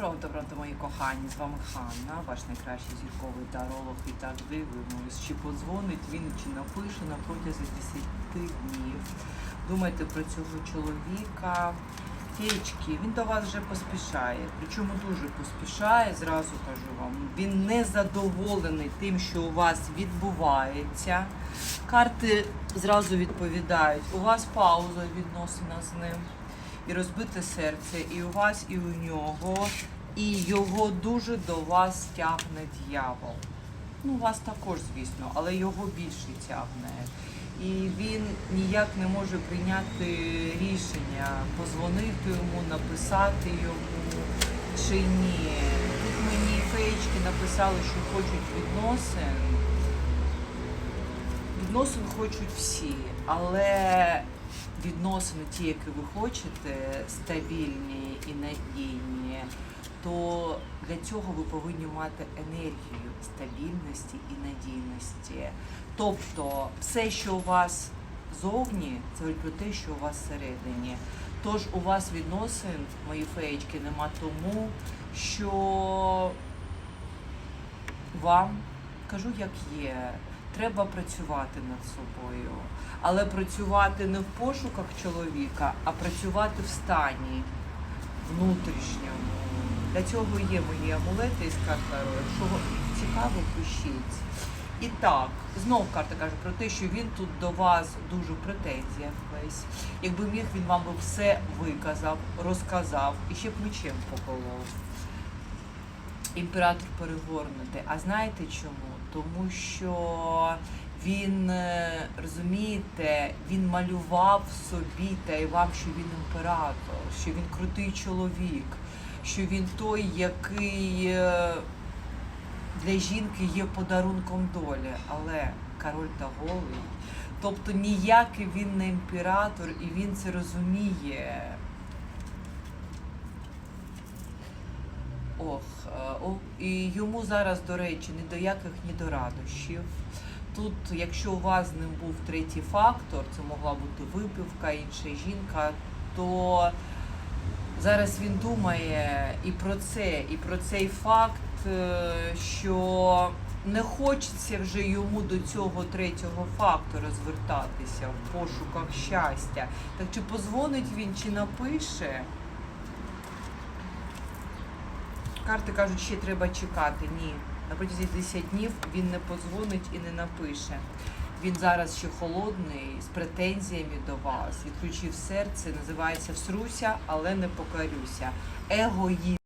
Доброго доброго, мої кохані, з вами Ханна, ваш найкращий зірковий таролог. І так дивимось, чи подзвонить він, чи напише на протязі 10 днів. Думайте про цього чоловіка. Феєчки, він до вас вже поспішає, причому дуже поспішає, зразу кажу вам. Він не задоволений тим, що у вас відбувається. Карти зразу відповідають, у вас пауза відносина з ним і розбите серце, і у вас, і у нього, і його дуже до вас тягне дьявол. Ну, вас також, звісно, але його більше тягне. І він ніяк не може прийняти рішення, позвонити йому, написати йому чи ні. Тут мені феєчки написали, що хочуть відносин. Відносин хочуть всі, але відносини, ті, які ви хочете, стабільні і надійні, то для цього ви повинні мати енергію стабільності і надійності. Тобто, все, що у вас зовні, це про те, що у вас всередині. Тож у вас відносин, мої феєчки, нема тому, що вам кажу, як є. Треба працювати над собою, але працювати не в пошуках чоловіка, а працювати в стані внутрішньому. Для цього є мої амулети із карт. Якщо цікаво, пишіть. І так, знов карта каже про те, що він тут до вас дуже в претензіях весь. Якби міг, він вам би все виказав, розказав і ще б мечем поколов імператор перегорнути. А знаєте чому? Тому що він, е, розумієте, він малював собі та й вам, що він імператор, що він крутий чоловік, що він той, який е, для жінки є подарунком долі, але король та голий. Тобто ніякий він не імператор, і він це розуміє. Ох, е, і йому зараз, до речі, ні до яких ні до радощів. Тут, якщо у вас з ним був третій фактор, це могла бути випивка, інша жінка, то зараз він думає і про це, і про цей факт, е, що не хочеться вже йому до цього третього фактора звертатися в пошуках щастя. Так чи позвонить він, чи напише? Карти кажуть, ще треба чекати. Ні. На протязі 10 днів він не позвонить і не напише. Він зараз ще холодний, з претензіями до вас, відключив серце, називається Всруся, але не покарюся. Егоїзм.